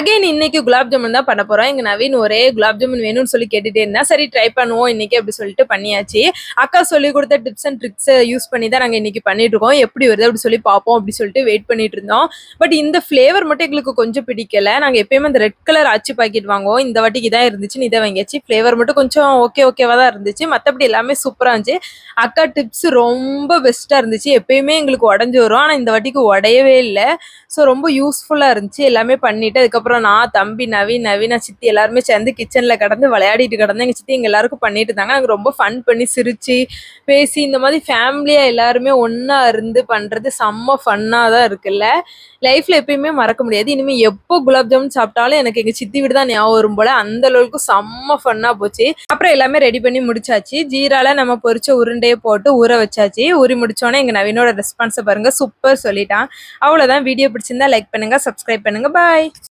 Again இன்னைக்கு குலாப் ஜாமுன் தான் பண்ண போறோம். எங்க நவீன் ஒரே குலாப் ஜாமுன் வேணும்னு சொல்லி கேட்டுட்டே இருந்தா சரி ட்ரை பண்ணுவோம். இன்னைக்கு அப்படி சொல்லிட்டு பண்ணியாச்சு. அக்கா சொல்லி கொடுத்த டிப்ஸ் அண்ட் ட்ரிக்ஸ் யூஸ் பண்ணி தான் நாங்க இன்னைக்கு பண்ணிட்டு இருக்கோம். எப்படி வருது அப்படி சொல்லி பார்ப்போம் அப்படி சொல்லிட்டு வெயிட் பண்ணிட்டு இருந்தோம். பட் இந்த ஃபிளேவர் மட்டும் எங்களுக்கு கொஞ்சம் பிடிக்கல. நாங்க எப்பயுமே அந்த ரெட் கலர் ஆச்சு பாக்கெட் வாங்குவோம். இந்த வாட்டிக்கு தான் இருந்துச்சு இதை வாங்கியாச்சு. ஃபிளேவர் மட்டும் கொஞ்சம் ஓகே ஓகேவா தான் இருந்துச்சு. மற்றபடி எல்லாமே சூப்பரா இருந்துச்சு. அக்கா டிப்ஸ் ரொம்ப பெஸ்டா இருந்துச்சு. எப்பயுமே எங்களுக்கு உடஞ்சி வரும். ஆனா இந்த வாட்டிக்கு உடையவே இல்லை. ஸோ ரொம்ப யூஸ்ஃபுல்லாக இருந்துச்சு. எல்லாமே பண்ணிட்டு அதுக்கப்புறம் நான் தம்பி நவீன் நவீனா சித்தி எல்லாருமே சேர்ந்து கிச்சனில் கடந்து விளையாடிட்டு கிடந்து எங்கள் சித்தி எங்கள் எல்லாருக்கும் பண்ணிட்டு இருந்தாங்க. நாங்கள் ரொம்ப ஃபன் பண்ணி சிரிச்சு பேசி இந்த மாதிரி ஃபேமிலியாக எல்லாருமே ஒன்றா இருந்து பண்ணுறது செம்ம ஃபன்னாக தான் இருக்குல்ல. லைஃப்பில் எப்பயுமே மறக்க முடியாது. இனிமேல் எப்போ குலாப் ஜாமுன் சாப்பிட்டாலும் எனக்கு எங்கள் சித்தி வீடு தான் ஞாபகம் வரும் போல. அந்த அளவுக்கு செம்ம ஃபன்னாக போச்சு. அப்புறம் எல்லாமே ரெடி பண்ணி முடிச்சாச்சு. ஜீரால நம்ம பொரிச்ச உருண்டையை போட்டு ஊற வச்சாச்சு. ஊறி முடிச்சோன்னே எங்கள் நவீனோட ரெஸ்பான்ஸை பாருங்க சூப்பர் சொல்லிட்டான். அவ்வளோதான் வீடியோ பிடிச்சிருந்தா லைக் பண்ணுங்க சப்ஸ்கிரைப் பண்ணுங்க. பாய்